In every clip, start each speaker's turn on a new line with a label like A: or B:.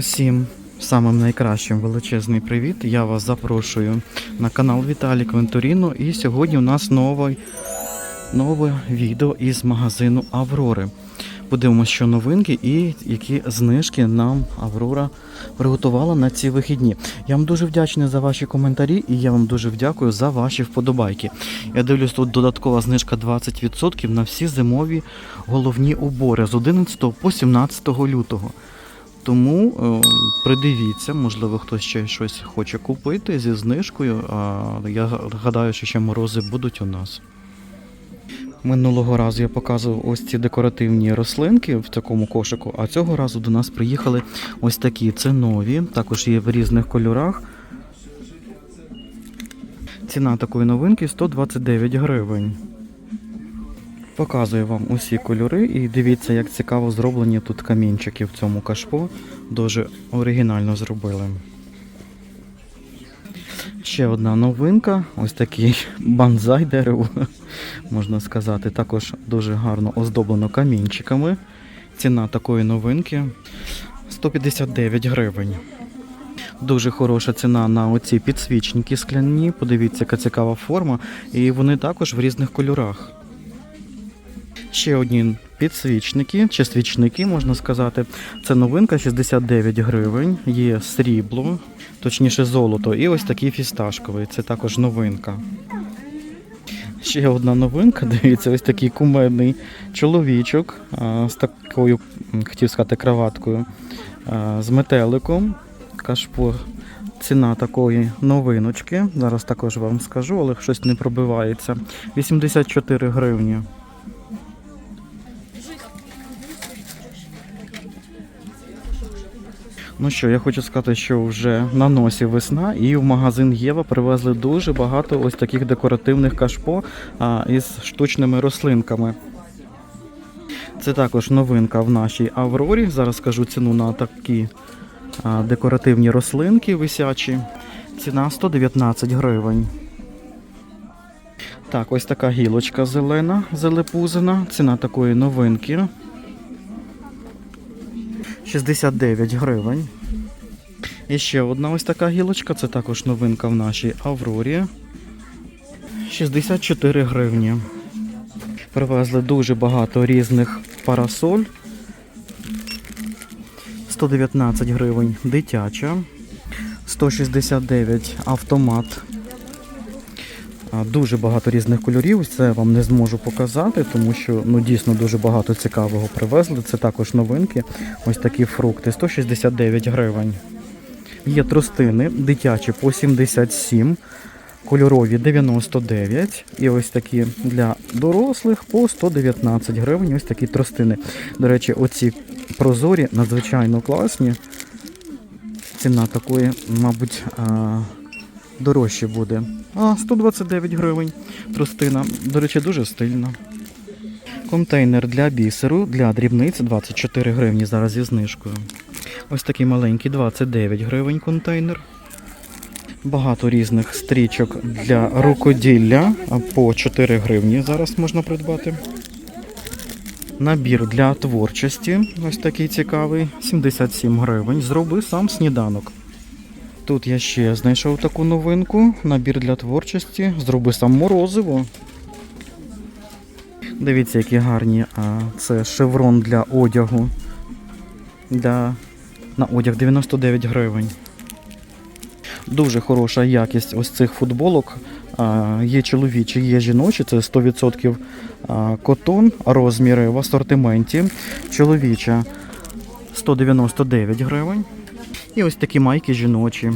A: Усім самим найкращим величезний привіт. Я вас запрошую на канал Віталій Квенторіно. І сьогодні у нас новий, нове відео із магазину Аврори. Подивимося, що новинки і які знижки нам Аврора приготувала на ці вихідні. Я вам дуже вдячний за ваші коментарі і я вам дуже вдякую за ваші вподобайки. Я дивлюсь, тут додаткова знижка 20% на всі зимові головні убори з 11 по 17 лютого. Тому е, придивіться, можливо, хтось ще щось хоче купити зі знижкою. Я гадаю, що ще морози будуть у нас. Минулого разу я показував ось ці декоративні рослинки в такому кошику, а цього разу до нас приїхали ось такі. Це нові, також є в різних кольорах. Ціна такої новинки 129 гривень. Показую вам усі кольори і дивіться, як цікаво зроблені тут камінчики в цьому кашпо. Дуже оригінально зробили. Ще одна новинка, ось такий банзай дерево, можна сказати. Також дуже гарно оздоблено камінчиками. Ціна такої новинки 159 гривень. Дуже хороша ціна на оці підсвічники скляні. Подивіться, яка цікава форма. І вони також в різних кольорах. Ще одні підсвічники чи свічники, можна сказати. Це новинка 69 гривень. Є срібло, точніше золото, і ось такий фісташковий. Це також новинка. Ще одна новинка, дивіться, ось такий кумедний чоловічок а, з такою, хотів сказати, краваткою, а, з метеликом. Кашпо. Ціна такої новиночки. Зараз також вам скажу, але щось не пробивається. 84 гривні. Ну що, я хочу сказати, що вже на носі весна, і в магазин Єва привезли дуже багато ось таких декоративних кашпо а, із штучними рослинками. Це також новинка в нашій Аврорі. Зараз скажу ціну на такі а, декоративні рослинки висячі. Ціна 119 гривень. Так, ось така гілочка зелена, залепузина. Ціна такої новинки 69 гривень. І ще одна ось така гілочка, це також новинка в нашій Аврорі. 64 гривні. Привезли дуже багато різних парасоль. 119 гривень дитяча. 169 автомат. Дуже багато різних кольорів. Це вам не зможу показати, тому що ну дійсно дуже багато цікавого привезли. Це також новинки. Ось такі фрукти. 169 гривень. Є тростини дитячі по 77, кольорові 99. І ось такі для дорослих по 119 гривень. Ось такі тростини. До речі, оці прозорі надзвичайно класні. Ціна такої, мабуть, дорожче буде. А, 129 гривень. Тростина. До речі, дуже стильна. Контейнер для бісеру, для дрібниць 24 гривні зараз зі знижкою. Ось такий маленький 29 гривень контейнер. Багато різних стрічок для рукоділля по 4 гривні зараз можна придбати. Набір для творчості, ось такий цікавий, 77 гривень. Зроби сам сніданок. Тут я ще знайшов таку новинку. Набір для творчості. Зроби сам морозиво. Дивіться, які гарні. Це шеврон для одягу. Для... На одяг 99 гривень. Дуже хороша якість ось цих футболок. Є чоловічі, є жіночі, це 100% а, котон, розміри в асортименті. Чоловіча 199 гривень. І ось такі майки жіночі.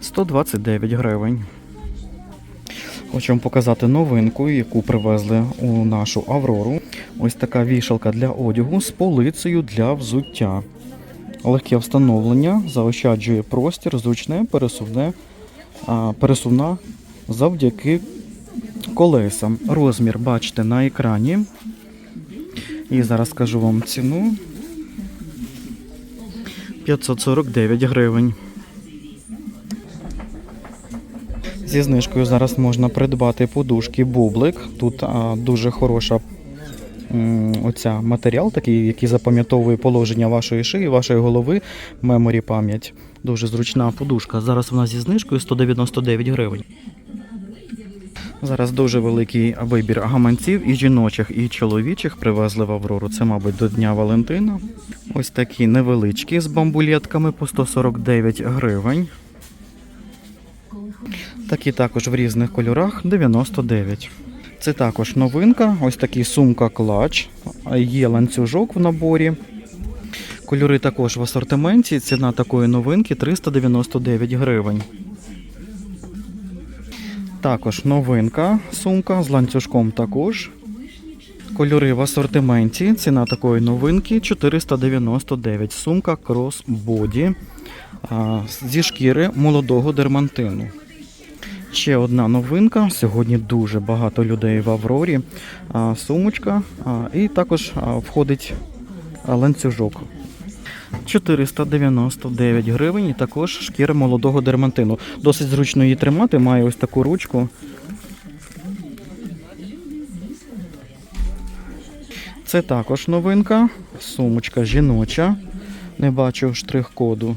A: 129 гривень. Хочу вам показати новинку, яку привезли у нашу Аврору. Ось така вішалка для одягу з полицею для взуття. Легке встановлення, заощаджує простір, зручне, пересувне, а, пересувна завдяки колесам. Розмір бачите на екрані. І зараз скажу вам ціну. 549 гривень. Зі знижкою зараз можна придбати подушки бублик. Тут а, дуже хороша оця матеріал, такий, який запам'ятовує положення вашої шиї, вашої голови, меморі пам'ять. Дуже зручна подушка. Зараз вона зі знижкою 199 гривень. Зараз дуже великий вибір гаманців і жіночих, і чоловічих привезли в Аврору. Це, мабуть, до Дня Валентина. Ось такі невеличкі з бамбулетками по 149 гривень. Такі також в різних кольорах 99. Це також новинка. Ось такий сумка клач. Є ланцюжок в наборі. Кольори також в асортименті. Ціна такої новинки 399 гривень. Також новинка сумка з ланцюжком також. Кольори в асортименті. Ціна такої новинки 499. Сумка а, зі шкіри молодого дермантину. Ще одна новинка. Сьогодні дуже багато людей в Аврорі. Сумочка. І також входить ланцюжок. 499 гривень і також шкіра молодого дермантину. Досить зручно її тримати, має ось таку ручку. Це також новинка. Сумочка жіноча. Не бачу штрих-коду.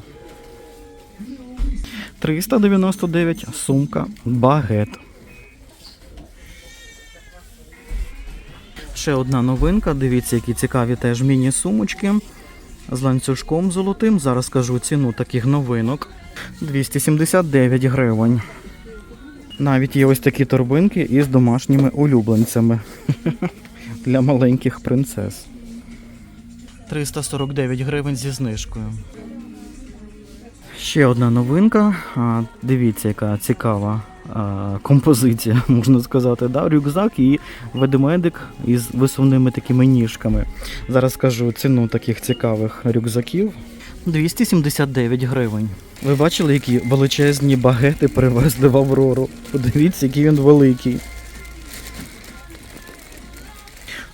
A: 399 сумка багет. Ще одна новинка. Дивіться, які цікаві теж міні-сумочки з ланцюжком золотим. Зараз скажу ціну таких новинок. 279 гривень. Навіть є ось такі торбинки із домашніми улюбленцями для маленьких принцес. 349 гривень зі знижкою. Ще одна новинка. Дивіться, яка цікава композиція, можна сказати. Да? Рюкзак і ведмедик із висувними такими ніжками. Зараз скажу ціну таких цікавих рюкзаків. 279 гривень. Ви бачили, які величезні багети привезли в Аврору? Подивіться, який він великий.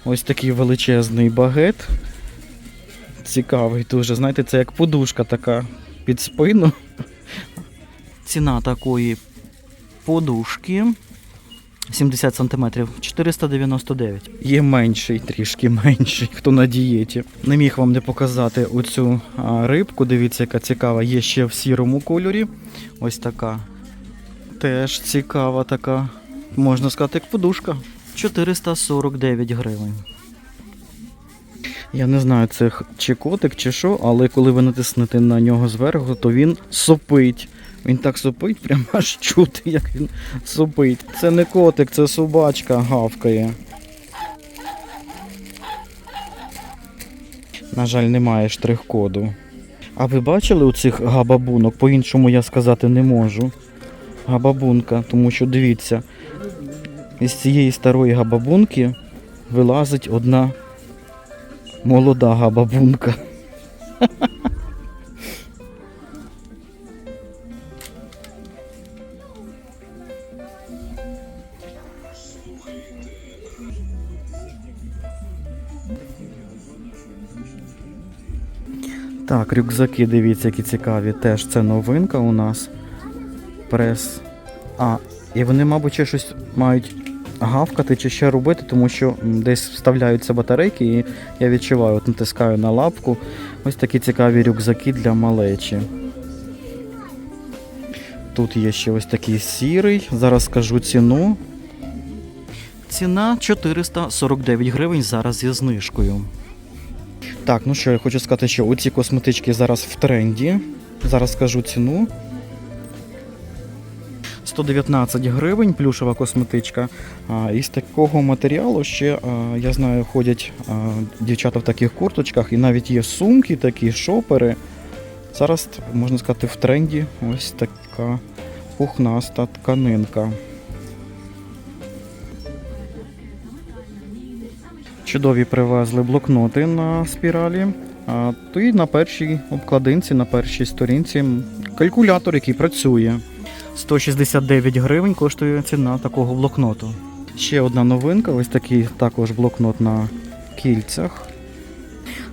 A: Ось такий величезний багет. Цікавий дуже. Знаєте, це як подушка така під спину. Ціна такої подушки 70 см 499. Є менший, трішки менший, хто на дієті. Не міг вам не показати оцю рибку. Дивіться, яка цікава. Є ще в сірому кольорі. Ось така. Теж цікава така. Можна сказати, як подушка. 449 гривень. Я не знаю, це чи котик, чи що, але коли ви натиснете на нього зверху, то він сопить. Він так сопить, прямо аж чути, як він сопить. Це не котик, це собачка гавкає. На жаль, немає штрих-коду. А ви бачили у цих габабунок? По-іншому я сказати не можу. Габабунка, тому що дивіться, із цієї старої габабунки вилазить одна молода габабунка. Рюкзаки, дивіться, які цікаві. Теж це новинка у нас. Прес. А, і вони, мабуть, ще щось мають гавкати чи ще робити, тому що десь вставляються батарейки, і я відчуваю, от натискаю на лапку. Ось такі цікаві рюкзаки для малечі. Тут є ще ось такий сірий. Зараз скажу ціну. Ціна 449 гривень зараз зі знижкою. Так, ну що, я хочу сказати, що оці косметички зараз в тренді. Зараз скажу ціну. 119 гривень плюшева косметичка. А, із такого матеріалу ще, а, я знаю, ходять а, дівчата в таких курточках, і навіть є сумки, такі шопери. Зараз, можна сказати, в тренді ось така пухнаста тканинка. Чудові привезли блокноти на спіралі. То і на першій обкладинці, на першій сторінці калькулятор, який працює. 169 гривень коштує ціна такого блокноту. Ще одна новинка, ось такий також блокнот на кільцях.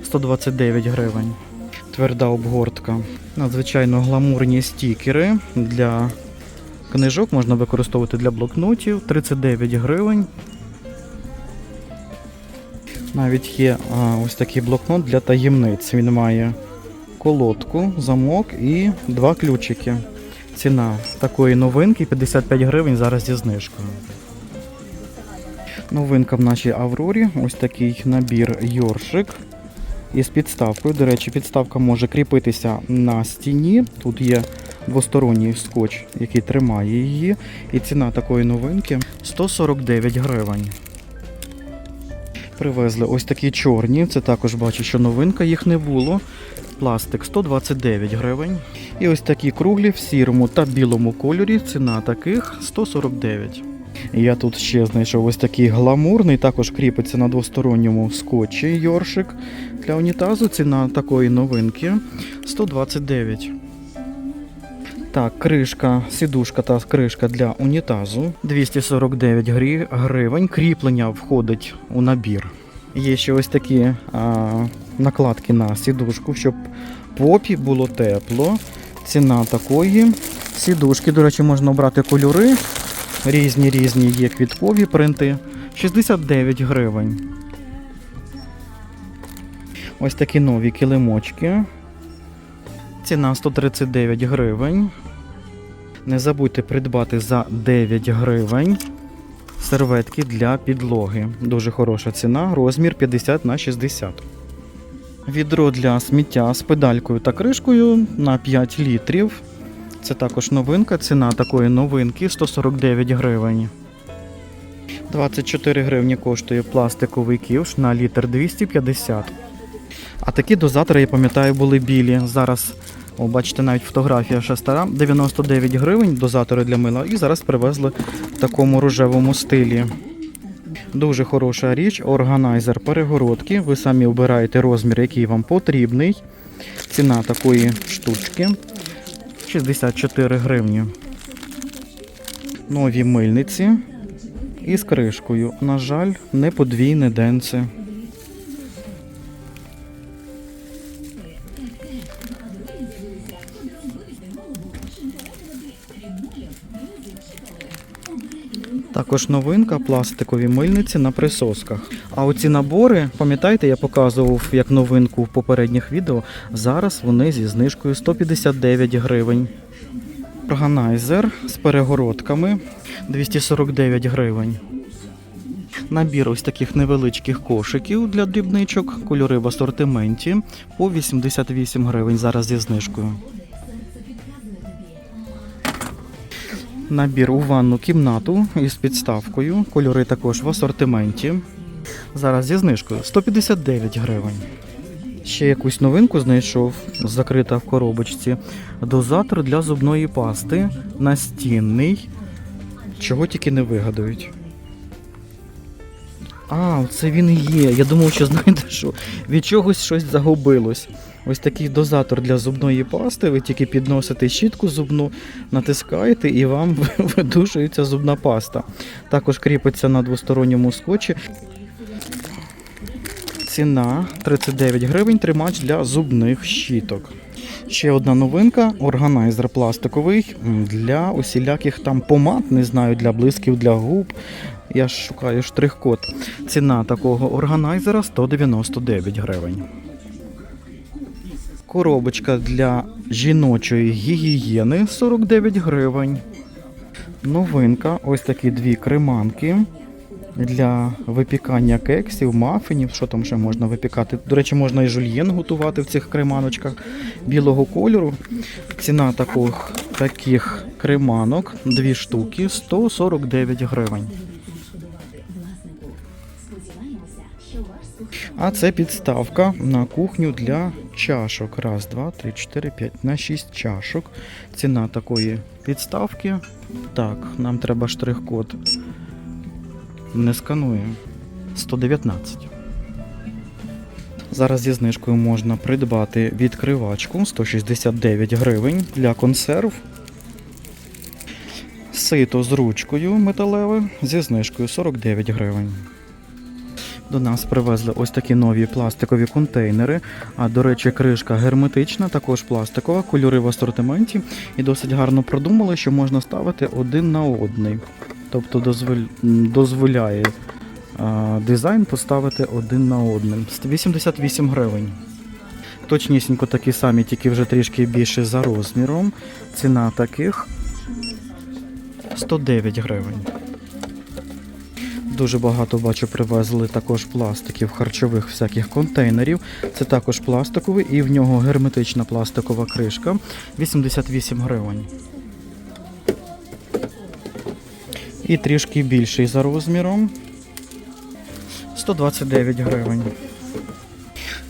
A: 129 гривень. Тверда обгортка. Надзвичайно гламурні стікери для книжок можна використовувати для блокнотів. 39 гривень. Навіть є а, ось такий блокнот для таємниць. Він має колодку, замок і два ключики. Ціна такої новинки 55 гривень зараз зі знижкою. Новинка в нашій Аврорі. Ось такий набір Йоршик із підставкою. До речі, підставка може кріпитися на стіні. Тут є двосторонній скотч, який тримає її. І ціна такої новинки 149 гривень. Привезли ось такі чорні. Це також бачу, що новинка їх не було. Пластик 129 гривень. І ось такі круглі в сірому та білому кольорі. Ціна таких 149. Я тут ще знайшов ось такий гламурний, також кріпиться на двосторонньому скотчі Йоршик для унітазу. Ціна такої новинки 129. Так, кришка, сідушка та кришка для унітазу 249 грі- гривень. Кріплення входить у набір. Є ще ось такі а, накладки на сідушку, щоб попі було тепло. Ціна такої сідушки, до речі, можна обрати кольори. Різні різні є квіткові принти. 69 гривень. Ось такі нові килимочки. Ціна 139 гривень. Не забудьте придбати за 9 гривень серветки для підлоги. Дуже хороша ціна, розмір 50 на 60. Відро для сміття з педалькою та кришкою на 5 літрів. Це також новинка. Ціна такої новинки 149 гривень. 24 гривні коштує пластиковий ківш на літр 250. А такі дозатори, я пам'ятаю, були білі. Зараз, о, бачите, навіть фотографія ще стара. 99 гривень дозатори для мила. І зараз привезли в такому рожевому стилі. Дуже хороша річ, органайзер перегородки. Ви самі обираєте розмір, який вам потрібний. Ціна такої штучки 64 гривні. Нові мильниці із кришкою. На жаль, не подвійне денце. Також новинка пластикові мильниці на присосках. А оці набори, пам'ятаєте, я показував як новинку в попередніх відео. Зараз вони зі знижкою 159 гривень. Органайзер з перегородками 249 гривень. Набір ось таких невеличких кошиків для дрібничок, кольори в асортименті по 88 гривень зараз зі знижкою. Набір у ванну кімнату із підставкою. Кольори також в асортименті. Зараз зі знижкою 159 гривень. Ще якусь новинку знайшов, закрита в коробочці. Дозатор для зубної пасти настінний. Чого тільки не вигадають. А, це він і є. Я думав, що знаєте що, від чогось щось загубилось. Ось такий дозатор для зубної пасти. Ви тільки підносите щітку зубну, натискаєте і вам видушується зубна паста. Також кріпиться на двосторонньому скотчі. Ціна 39 гривень, тримач для зубних щіток. Ще одна новинка органайзер пластиковий для усіляких там помад, не знаю, для блисків, для губ. Я ж шукаю штрих-код. Ціна такого органайзера 199 гривень. Коробочка для жіночої гігієни 49 гривень. Новинка, ось такі дві креманки для випікання кексів, мафінів. Що там ще можна випікати? До речі, можна і жульєн готувати в цих креманочках білого кольору. Ціна таких, таких креманок, дві штуки, 149 гривень. А це підставка на кухню для чашок. Раз, два, три, чотири, п'ять. На шість чашок. Ціна такої підставки. Так, нам треба штрих-код. Не сканує. 119. Зараз зі знижкою можна придбати відкривачку 169 гривень для консерв. Сито з ручкою металеве зі знижкою 49 гривень. До нас привезли ось такі нові пластикові контейнери. А до речі, кришка герметична, також пластикова, кольори в асортименті і досить гарно продумали, що можна ставити один на одний. Тобто дозволяє а, дизайн поставити один на одним. 88 гривень. Точнісінько такі самі, тільки вже трішки більше за розміром. Ціна таких 109 гривень. Дуже багато бачу, привезли також пластиків, харчових всяких контейнерів. Це також пластиковий і в нього герметична пластикова кришка. 88 гривень. І трішки більший за розміром. 129 гривень.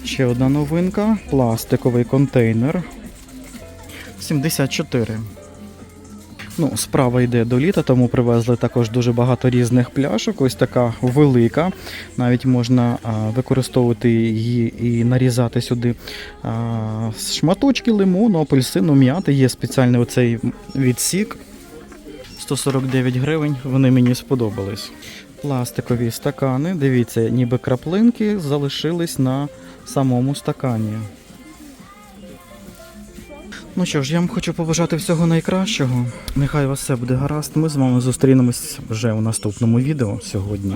A: Ще одна новинка. Пластиковий контейнер. 74. Ну, справа йде до літа, тому привезли також дуже багато різних пляшок. Ось така велика. Навіть можна використовувати її і нарізати сюди шматочки лимону, апельсину, м'яти. Є спеціальний оцей відсік. 149 гривень. Вони мені сподобались. Пластикові стакани. Дивіться, ніби краплинки залишились на самому стакані. Ну що ж, я вам хочу побажати всього найкращого. Нехай вас все буде гаразд. Ми з вами зустрінемось вже у наступному відео сьогодні.